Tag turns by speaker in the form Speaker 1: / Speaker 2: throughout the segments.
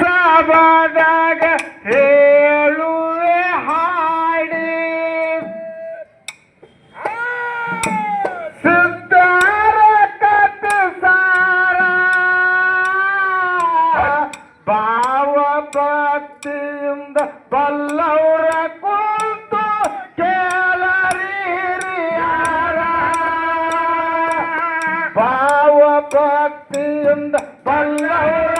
Speaker 1: ಸಭಾದಾಗ ಹೇಳುವೆ ಹಾಡಿ ಸಿದ್ಧಾರ ಸಾರ ಭಾವ ಭಕ್ತಿಯಿಂದ ಬಲ್ಲವರ ಕುಂತು ಕೇಳರಿ ಹಿರಿಯಾರ ಭಾವ ಭಕ್ತಿಯಿಂದ ಬಲ್ಲವರ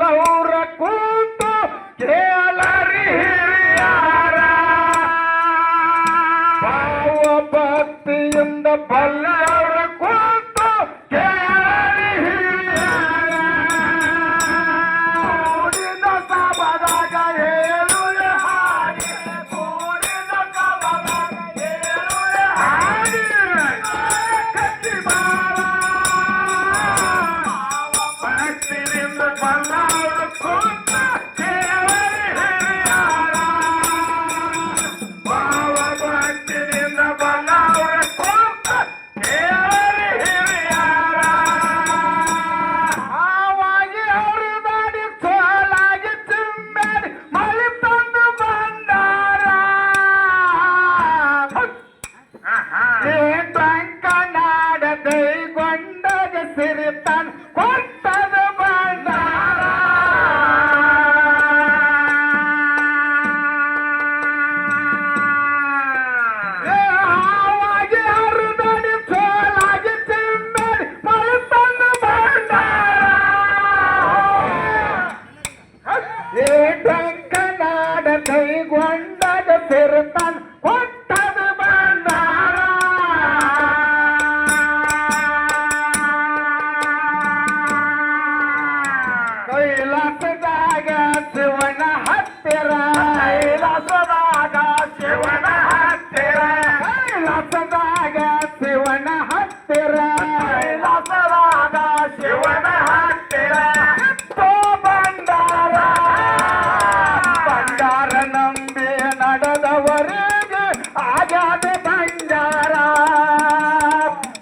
Speaker 1: Yeah.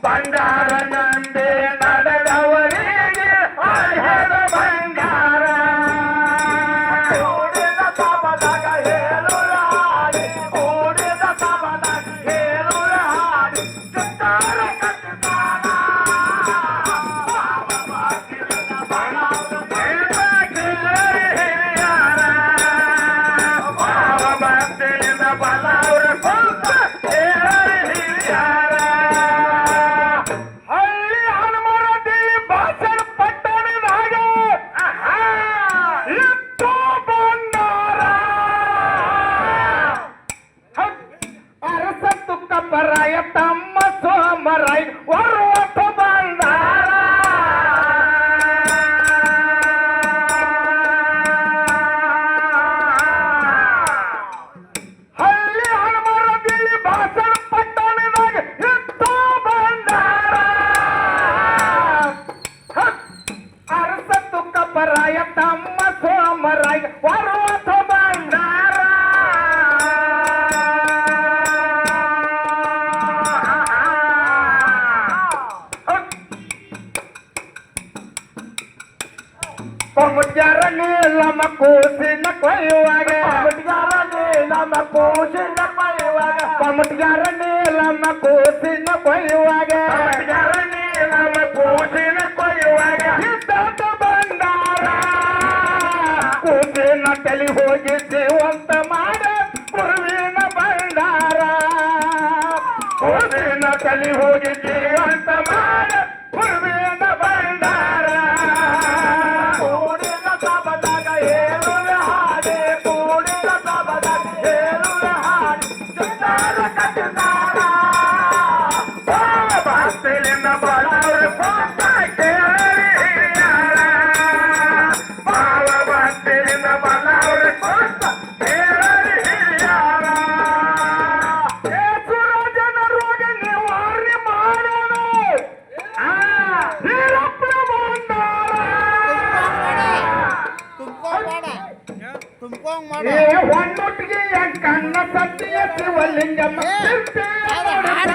Speaker 1: பங்கார நண்டு நடனவரேகே ஆயர பங்கார ஓடித தபதக ஹேலுராடி ஓடித தபதக ஹேலுராடி சுத்தார கட்டுதானா பலாவுர பல்ப ஹேரி ஹிரியார ಸೋಮರಾಯ ತಮ್ಮ ಸೋಮರಾಯ ಪರ್ವತ ಬಂದಾರ ಪಮುಜರ ನೀಲಮ ಕೂಸಿನ ಕೊಯ್ಯುವಾಗ ಪಮುಜರ ನೀಲಮ ಕೂಸಿನ ಕೊಯ್ಯುವಾಗ ಪಮುಜರ ನೀಲಮ ಕೂಸಿನ ಕೊಯ್ಯುವಾಗ ಪಮುಜರ न कली हो न बंदे न सेल ಹೋಗ್ ಮಾಡು
Speaker 2: ಏ ಹೊನ್ನೊಟ್ಟಿಗೆ ಕಣ್ಣ ಸತ್ಯ ಶಿವಲಿಂಗಮ್ಮ
Speaker 1: ಏ,
Speaker 2: ಕೀರ್ತಿ
Speaker 1: ಅದು ಹಾಡ್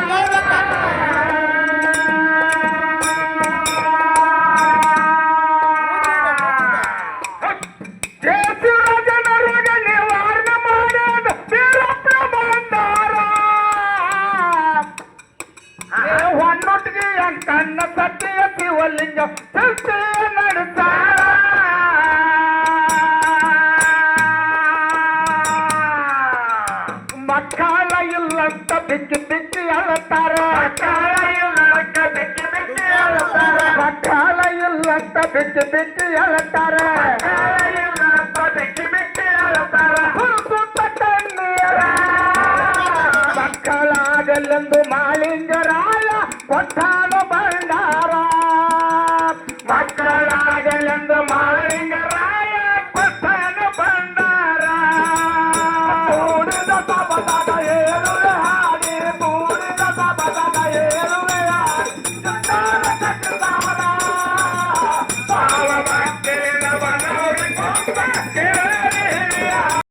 Speaker 2: பிச்சு பிச்சு அழத்தார பிச்சு பிச்சு அழத்தார மக்களாகலந்து மாலிங்கராய கொட்டான பண்டாரா மக்களாகலந்து